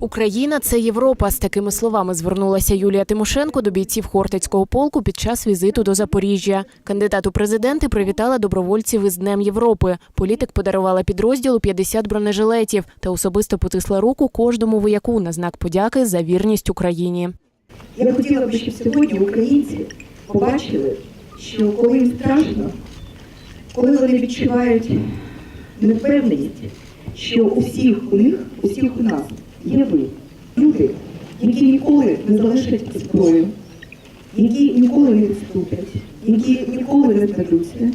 Україна це Європа. З такими словами звернулася Юлія Тимошенко до бійців Хортицького полку під час візиту до Запоріжжя. Кандидат у президенти привітала добровольців із Днем Європи. Політик подарувала підрозділу 50 бронежилетів та особисто потисла руку кожному вояку на знак подяки за вірність Україні. Я хотіла б, щоб сьогодні українці побачили, що коли їм страшно, коли вони відчувають невпевненість, що у всіх у них, у всіх у нас є ви, люди, які ніколи не залишать зброю, які ніколи не відступлять, які ніколи не здадуться,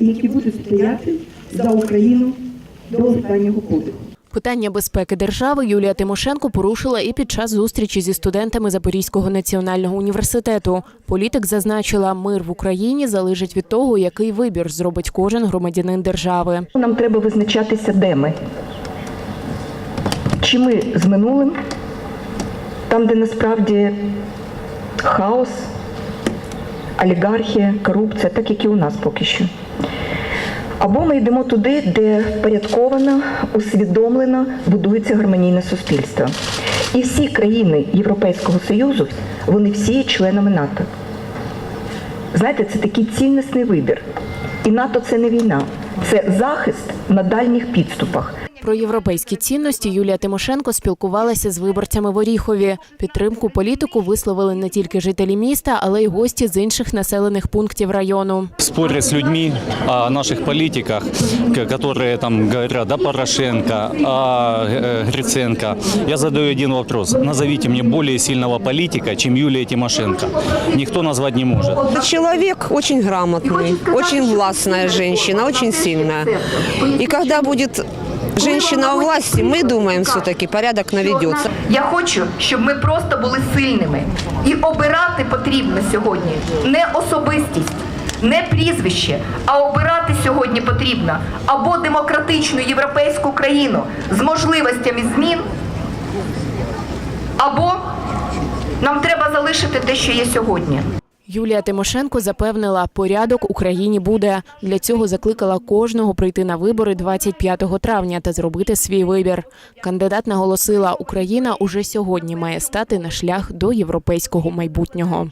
і які будуть стояти за Україну до останнього подиху. Питання безпеки держави Юлія Тимошенко порушила і під час зустрічі зі студентами Запорізького національного університету. Політик зазначила, мир в Україні залежить від того, який вибір зробить кожен громадянин держави. Нам треба визначатися, де ми. Чи ми з минулим, там, де насправді хаос, олігархія, корупція, так як і у нас поки що. Або ми йдемо туди, де впорядковано, усвідомлено будується гармонійне суспільство. І всі країни Європейського Союзу, вони всі є членами НАТО. Знаєте, це такий цінностний вибір. І НАТО це не війна, це захист на дальніх підступах. Про європейські цінності Юлія Тимошенко спілкувалася з виборцями в Оріхові. Підтримку політику висловили не тільки жителі міста, але й гості з інших населених пунктів району. споря с людьми о наших политиках, к- которые там говорят о Порошенко, о э, Гриценко, я задаю один вопрос. Назовите мне более сильного политика, чем Юлия Тимошенко. Никто назвать не может. Человек очень грамотный, очень властная женщина, очень сильная. И когда будет женщина у власти, мы думаем все-таки порядок наведется. Я хочу, щоб ми просто були сильними. І обирати потрібно сьогодні не особистість, не прізвище, а обирати сьогодні потрібно або демократичну європейську країну з можливостями змін, або нам треба залишити те, що є сьогодні. Юлія Тимошенко запевнила, порядок Україні буде. Для цього закликала кожного прийти на вибори 25 травня та зробити свій вибір. Кандидат наголосила, Україна уже сьогодні має стати на шлях до європейського майбутнього.